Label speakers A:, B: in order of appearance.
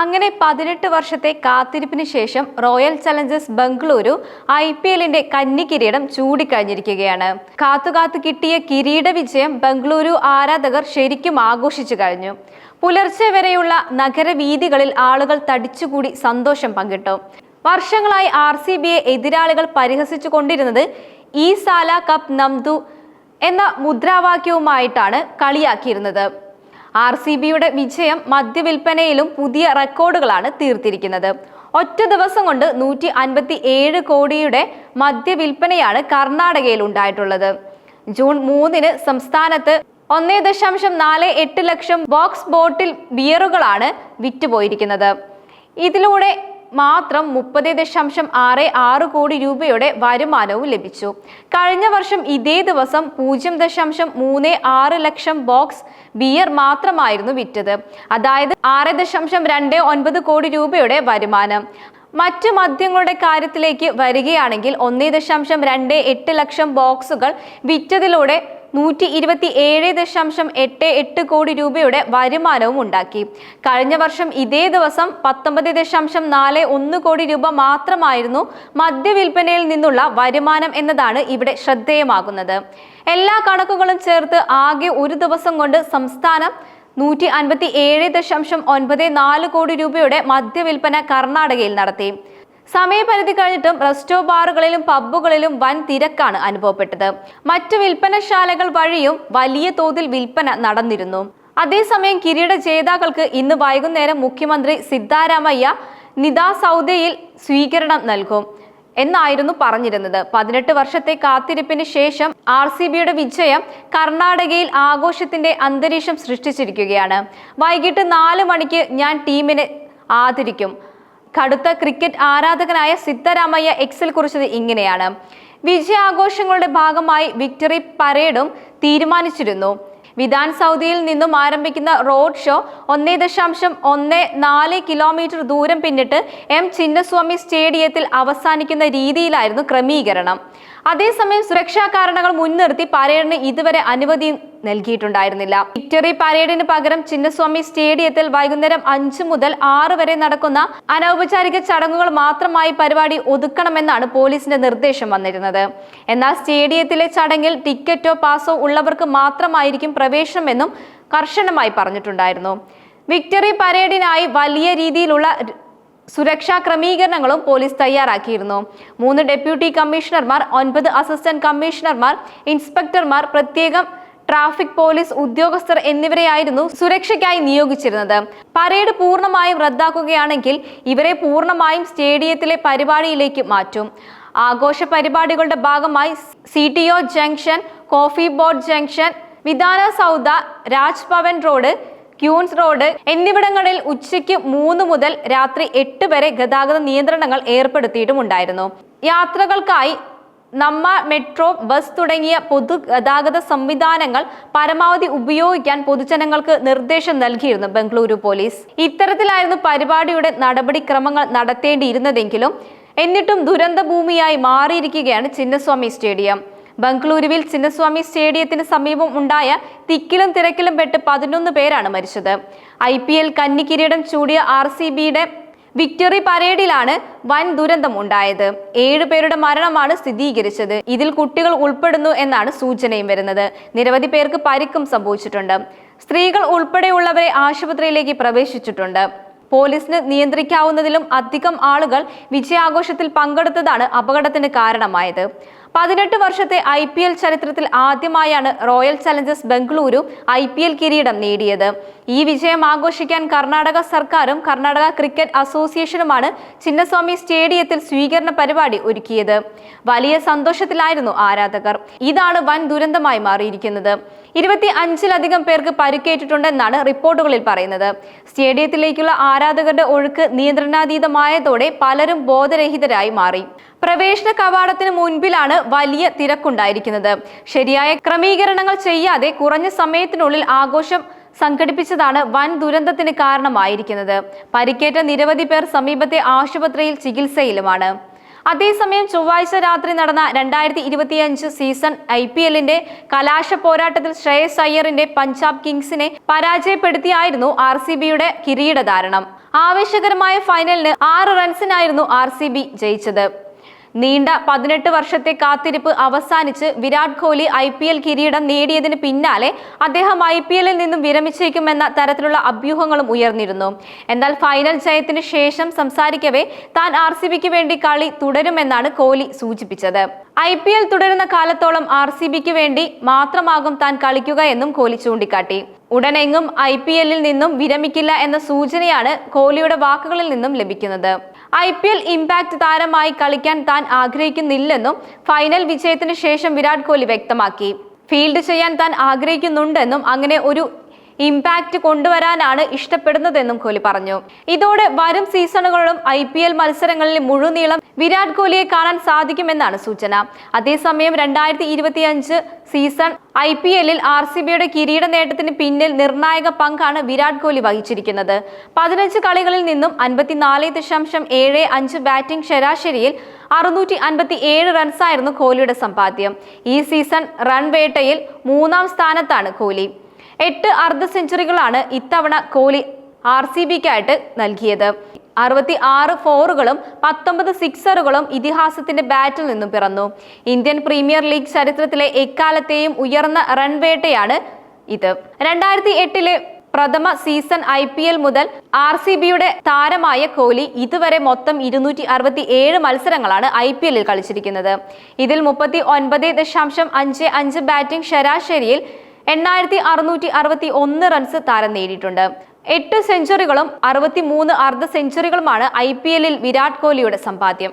A: അങ്ങനെ പതിനെട്ട് വർഷത്തെ കാത്തിരിപ്പിന് ശേഷം Royal Challengers Bengaluru I P എല്ലിന്റെ കന്നി കിരീടം ചൂടിക്കഴിഞ്ഞിരിക്കുകയാണ്. കാത്തുകാത്തു കിട്ടിയ കിരീട വിജയം ബംഗളൂരു ആരാധകർ ശരിക്കും ആഘോഷിച്ചു കഴിഞ്ഞു. പുലർച്ചെ വരെയുള്ള നഗരവീഥികളിൽ ആളുകൾ തടിച്ചുകൂടി സന്തോഷം പങ്കിട്ടു. വർഷങ്ങളായി ആർ സി ബിയെ എതിരാളികൾ പരിഹസിച്ചു കൊണ്ടിരുന്നത് ഈ സാല കപ്പ് നംദു എന്ന മുദ്രാവാക്യവുമായിട്ടാണ് കളിയാക്കിയിരുന്നത്. ആർ സി ബിയുടെ വിജയം മദ്യവിൽപ്പനയിലും പുതിയ റെക്കോർഡുകളാണ് തീർത്തിരിക്കുന്നത്. ഒറ്റ ദിവസം കൊണ്ട് നൂറ്റി അൻപത്തി ഏഴ് കോടിയുടെ മദ്യവിൽപ്പനയാണ് കർണാടകയിൽ ഉണ്ടായിട്ടുള്ളത്. ജൂൺ മൂന്നിന് സംസ്ഥാനത്ത് ഒന്നേ ദശാംശം നാല് എട്ട് ലക്ഷം ബോക്സ് ബോട്ടിൽ ബിയറുകളാണ് വിറ്റുപോയിരിക്കുന്നത്. ഇതിലൂടെ മാത്രം മുപ്പത് ദശാംശം ആറ് ആറ് കോടി രൂപയുടെ വരുമാനവും ലഭിച്ചു. കഴിഞ്ഞ വർഷം ഇതേ ദിവസം പൂജ്യം ദശാംശം മൂന്ന് ആറ് ലക്ഷം ബോക്സ് ബിയർ മാത്രമായിരുന്നു വിറ്റത്. അതായത് ആറ് ദശാംശം രണ്ട് ഒൻപത് കോടി രൂപയുടെ വരുമാനം. മറ്റ് മദ്യങ്ങളുടെ കാര്യത്തിലേക്ക് വരികയാണെങ്കിൽ ഒന്നേ ദശാംശം രണ്ട് എട്ട് ലക്ഷം ബോക്സുകൾ വിറ്റതിലൂടെ നൂറ്റി ഇരുപത്തി ഏഴ് ദശാംശം എട്ട് എട്ട് കോടി രൂപയുടെ വരുമാനവും ഉണ്ടാക്കി. കഴിഞ്ഞ വർഷം ഇതേ ദിവസം പത്തൊമ്പത് ദശാംശം നാല് ഒന്ന് കോടി രൂപ മാത്രമായിരുന്നു മദ്യവിൽപ്പനയിൽ നിന്നുള്ള വരുമാനം എന്നതാണ് ഇവിടെ ശ്രദ്ധേയമാകുന്നത്. എല്ലാ കണക്കുകളും ചേർത്ത് ആകെ ഒരു ദിവസം കൊണ്ട് സംസ്ഥാനം നൂറ്റി അൻപത്തി ഏഴ് ദശാംശം ഒൻപത് നാല് കോടി രൂപയുടെ മദ്യവിൽപ്പന കർണാടകയിൽ നടത്തി. സമയപരിധി കഴിഞ്ഞിട്ടും റെസ്റ്റോ ബാറുകളിലും പബ്ബുകളിലും വൻ തിരക്കാണ് അനുഭവപ്പെട്ടത്. മറ്റു വിൽപ്പനശാലകൾ വഴിയും വലിയ തോതിൽ വിൽപ്പന നടന്നിരുന്നു. അതേസമയം കിരീട ജേതാക്കൾക്ക് ഇന്ന് വൈകുന്നേരം മുഖ്യമന്ത്രി സിദ്ധാരാമയ്യ നിതാ സൗദയിൽ സ്വീകരണം നൽകും എന്നായിരുന്നു പറഞ്ഞിരുന്നത്. പതിനെട്ട് വർഷത്തെ കാത്തിരിപ്പിന് ശേഷം ആർ സി ബിയുടെ വിജയം കർണാടകയിൽ ആഘോഷത്തിന്റെ അന്തരീക്ഷം സൃഷ്ടിച്ചിരിക്കുകയാണ്. വൈകിട്ട് നാല് മണിക്ക് ഞാൻ ടീമിനെ ആദരിക്കും. കടുത്ത ക്രിക്കറ്റ് ആരാധകനായ സിദ്ധരാമയ്യ എക്സിൽ കുറിച്ചത് ഇങ്ങനെയാണ്. വിജയാഘോഷങ്ങളുടെ ഭാഗമായി വിക്ടറി പരേഡും തീരുമാനിച്ചിരുന്നു. വിധാൻ സൗദിയിൽ നിന്നും ആരംഭിക്കുന്ന റോഡ് ഷോ ഒന്നേ ദശാംശം ഒന്ന് നാല് കിലോമീറ്റർ ദൂരം പിന്നിട്ട് എം ചിന്നസ്വാമി സ്റ്റേഡിയത്തിൽ അവസാനിക്കുന്ന രീതിയിലായിരുന്നു ക്രമീകരണം. അതേസമയം സുരക്ഷാ കാരണങ്ങൾ മുൻനിർത്തി പരേഡിന് ഇതുവരെ അനുമതി നൽകിയിട്ടുണ്ടായിരുന്നില്ല. വിക്ടറി പരേഡിന് പകരം ചിന്നസ്വാമി സ്റ്റേഡിയത്തിൽ വൈകുന്നേരം അഞ്ചു മുതൽ ആറ് വരെ നടക്കുന്ന അനൗപചാരിക ചടങ്ങുകൾ മാത്രമായി പരിപാടി ഒതുക്കണമെന്നാണ് പോലീസിന്റെ നിർദ്ദേശം വന്നിരുന്നത്. എന്നാൽ സ്റ്റേഡിയത്തിലെ ചടങ്ങിൽ ടിക്കറ്റോ പാസോ ഉള്ളവർക്ക് മാത്രമായിരിക്കും പ്രവേശനമെന്നും കർശനമായി പറഞ്ഞിട്ടുണ്ടായിരുന്നു. വിക്ടറി പരേഡിനായി വലിയ രീതിയിലുള്ള സുരക്ഷാ ക്രമീകരണങ്ങളും പോലീസ് തയ്യാറാക്കിയിരുന്നു. മൂന്ന് ഡെപ്യൂട്ടി കമ്മീഷണർമാർ ഒൻപത് അസിസ്റ്റന്റ് കമ്മീഷണർമാർ ഇൻസ്പെക്ടർമാർ പ്രത്യേകം ട്രാഫിക് പോലീസ് ഉദ്യോഗസ്ഥർ എന്നിവരെയായിരുന്നു സുരക്ഷയ്ക്കായി നിയോഗിച്ചിരുന്നത്. പരേഡ് പൂർണമായും റദ്ദാക്കുകയാണെങ്കിൽ ഇവരെ പൂർണമായും സ്റ്റേഡിയത്തിലെ പരിപാടിയിലേക്ക് മാറ്റും. ആഘോഷ പരിപാടികളുടെ ഭാഗമായി C T O junction coffee board junction Vidhana Soudha Raj Bhavan road Queen's road എന്നിവിടങ്ങളിൽ ഉച്ചയ്ക്ക് മൂന്ന് മുതൽ രാത്രി എട്ട് വരെ ഗതാഗത നിയന്ത്രണങ്ങൾ ഏർപ്പെടുത്തിയിട്ടുമുണ്ടായിരുന്നു. യാത്രകൾക്കായി നമ്മ മെട്രോ ബസ് തുടങ്ങിയ പൊതുഗതാഗത സംവിധാനങ്ങൾ പരമാവധി ഉപയോഗിക്കാൻ പൊതുജനങ്ങൾക്ക് നിർദ്ദേശം നൽകിയിരുന്നു ബംഗളൂരു പോലീസ്. ഇത്തരത്തിലായിരുന്നു പരിപാടിയുടെ നടപടിക്രമങ്ങൾ നടത്തേണ്ടിയിരുന്നതെങ്കിലും എന്നിട്ടും ദുരന്ത ഭൂമിയായി മാറിയിരിക്കുകയാണ് ചിന്നസ്വാമി സ്റ്റേഡിയം. ബംഗളൂരുവിൽ ചിന്നസ്വാമി സ്റ്റേഡിയത്തിന് സമീപം ഉണ്ടായ തിക്കിലും തിരക്കിലും പെട്ട് പതിനൊന്ന് പേരാണ് മരിച്ചത്. ഐ പി എൽ കന്നിക്കിരീടം ചൂടിയ ആർ സി ബിയുടെ വിക്ടറി പരേഡിലാണ് വൻ ദുരന്തം ഉണ്ടായത്. ഏഴു പേരുടെ മരണമാണ് സ്ഥിരീകരിച്ചത്. ഇതിൽ കുട്ടികൾ ഉൾപ്പെടുന്നു എന്നാണ് സൂചനയും വരുന്നത്. നിരവധി പേർക്ക് പരിക്കും സംഭവിച്ചിട്ടുണ്ട്. സ്ത്രീകൾ ഉൾപ്പെടെയുള്ളവരെ ആശുപത്രിയിലേക്ക് പ്രവേശിച്ചിട്ടുണ്ട്. പോലീസിന് നിയന്ത്രിക്കാവുന്നതിലും അധികം ആളുകൾ വിജയാഘോഷത്തിൽ പങ്കെടുത്തതാണ് അപകടത്തിന് കാരണമായത്. പതിനെട്ട് വർഷത്തെ ഐ പി എൽ ചരിത്രത്തിൽ ആദ്യമായാണ് Royal Challengers Bengaluru I P L കിരീടം നേടിയത്. ഈ വിജയം ആഘോഷിക്കാൻ കർണാടക സർക്കാരും കർണാടക ക്രിക്കറ്റ് അസോസിയേഷനുമാണ് ചിന്നസ്വാമി സ്റ്റേഡിയത്തിൽ സ്വീകരണ പരിപാടി ഒരുക്കിയത്. വലിയ സന്തോഷത്തിലായിരുന്നു ആരാധകർ. ഇതാണ് വൻ ദുരന്തമായി മാറിയിരിക്കുന്നത്. ഇരുപത്തി അഞ്ചിലധികം പേർക്ക് പരിക്കേറ്റിട്ടുണ്ടെന്നാണ് റിപ്പോർട്ടുകളിൽ പറയുന്നത്. സ്റ്റേഡിയത്തിലേക്കുള്ള ആരാധകരുടെ ഒഴുക്ക് നിയന്ത്രണാതീതമായതോടെ പലരും ബോധരഹിതരായി മാറി. പ്രവേശന കവാടത്തിന് മുൻപിലാണ് വലിയ തിരക്കുണ്ടായിരിക്കുന്നത്. ശരിയായ ക്രമീകരണങ്ങൾ ചെയ്യാതെ കുറഞ്ഞ സമയത്തിനുള്ളിൽ ആഘോഷം സംഘടിപ്പിച്ചതാണ് വൻ ദുരന്തത്തിന് കാരണമായിരിക്കുന്നത്. പരിക്കേറ്റ നിരവധി പേർ സമീപത്തെ ആശുപത്രിയിൽ ചികിത്സയിലുമാണ്. അതേസമയം ചൊവ്വാഴ്ച രാത്രി നടന്ന രണ്ടായിരത്തി ഇരുപത്തിയഞ്ച് സീസൺ ഐ പി എല്ലിന്റെ കലാശ പോരാട്ടത്തിൽ ശ്രേയസ് അയ്യറിന്റെ പഞ്ചാബ് കിങ്സിനെ പരാജയപ്പെടുത്തിയായിരുന്നു ആർ സി ബിയുടെ കിരീടധാരണം. ആവേശകരമായ ഫൈനലിന് ആറ് റൺസിനായിരുന്നു ആർ സി ബി ജയിച്ചത്. നീണ്ട പതിനെട്ട് വർഷത്തെ കാത്തിരിപ്പ് അവസാനിച്ച് Virat Kohli I P L കിരീടം നേടിയതിന് പിന്നാലെ അദ്ദേഹം ഐ പി എല്ലിൽ നിന്നും വിരമിച്ചേക്കുമെന്ന തരത്തിലുള്ള അഭ്യൂഹങ്ങളും ഉയർന്നിരുന്നു. എന്നാൽ ഫൈനൽ ജയത്തിന് ശേഷം സംസാരിക്കവേ താൻ ആർ സി ബിക്ക് വേണ്ടി കളി തുടരുമെന്നാണ് കോഹ്ലി സൂചിപ്പിച്ചത്. ഐ പി എൽ തുടരുന്ന കാലത്തോളം ആർ സി ബിക്ക് വേണ്ടി മാത്രമാകും താൻ കളിക്കുക എന്നും കോഹ്ലി ചൂണ്ടിക്കാട്ടി. ഉടനെങ്ങും ഐ പി എല്ലിൽ നിന്നും വിരമിക്കില്ല എന്ന സൂചനയാണ് കോഹ്ലിയുടെ വാക്കുകളിൽ നിന്നും ലഭിക്കുന്നത്. ഐ പി എൽ ഇമ്പാക്ട് താരമായി കളിക്കാൻ താൻ ആഗ്രഹിക്കുന്നില്ലെന്നും ഫൈനൽ വിജയത്തിന് ശേഷം വിരാട് കോഹ്ലി വ്യക്തമാക്കി. ഫീൽഡ് ചെയ്യാൻ താൻ ആഗ്രഹിക്കുന്നുണ്ടെന്നും അങ്ങനെ ഒരു ഇമ്പാക്റ്റ് കൊണ്ടുവരാനാണ് ഇഷ്ടപ്പെടുന്നതെന്നും കോഹ്ലി പറഞ്ഞു. ഇതോടെ വരും സീസണുകളിലും ഐ പി എൽ മത്സരങ്ങളിൽ മുഴുനീളം വിരാട് കോഹ്ലിയെ കാണാൻ സാധിക്കുമെന്നാണ് സൂചന. അതേസമയം രണ്ടായിരത്തി ഇരുപത്തിയഞ്ച് സീസൺ ഐ പി എല്ലിൽ ആർ സി ബിയുടെ കിരീട നേട്ടത്തിന് പിന്നിൽ നിർണായക പങ്കാണ് വിരാട് കോഹ്ലി വഹിച്ചിരിക്കുന്നത്. പതിനഞ്ച് കളികളിൽ നിന്നും അൻപത്തിനാല് ദശാംശം ഏഴ് അഞ്ച് ബാറ്റിംഗ് ശരാശരിയിൽ അറുന്നൂറ്റി അൻപത്തി ഏഴ് റൺസായിരുന്നു കോഹ്ലിയുടെ സമ്പാദ്യം. ഈ സീസൺ റൺവേട്ടയിൽ മൂന്നാം സ്ഥാനത്താണ് കോഹ്ലി. എട്ട് അർദ്ധ സെഞ്ചുറികളാണ് ഇത്തവണ കോഹ്ലി ആർ സി ബിക്കായിട്ട് നൽകിയത്. അറുപത്തി ആറ് ഫോറുകളും പത്തൊമ്പത് സിക്സറുകളും ഇതിഹാസത്തിന്റെ ബാറ്റിൽ നിന്നും പിറന്നു. ഇന്ത്യൻ പ്രീമിയർ ലീഗ് ചരിത്രത്തിലെ എക്കാലത്തെയും ഉയർന്ന റൺവേട്ടയാണ് ഇത്. രണ്ടായിരത്തി എട്ടിലെ പ്രഥമ സീസൺ ഐ പി എൽ മുതൽ ആർ സി ബിയുടെ താരമായ കോഹ്ലി ഇതുവരെ മൊത്തം ഇരുന്നൂറ്റി അറുപത്തി ഏഴ് മത്സരങ്ങളാണ് ഐ പി എല്ലിൽ കളിച്ചിരിക്കുന്നത്. ഇതിൽ മുപ്പത്തി ഒൻപത് ദശാംശം അഞ്ച് അഞ്ച് ബാറ്റിംഗ് ശരാശരിയിൽ എണ്ണായിരത്തി അറുന്നൂറ്റി അറുപത്തി ഒന്ന് റൺസ് താരം നേടിയിട്ടുണ്ട്. എട്ട് സെഞ്ചുറികളും അറുപത്തി മൂന്ന് അർദ്ധ സെഞ്ചുറികളുമാണ് ഐ പി എല്ലിൽ വിരാട് കോഹ്ലിയുടെ സമ്പാദ്യം.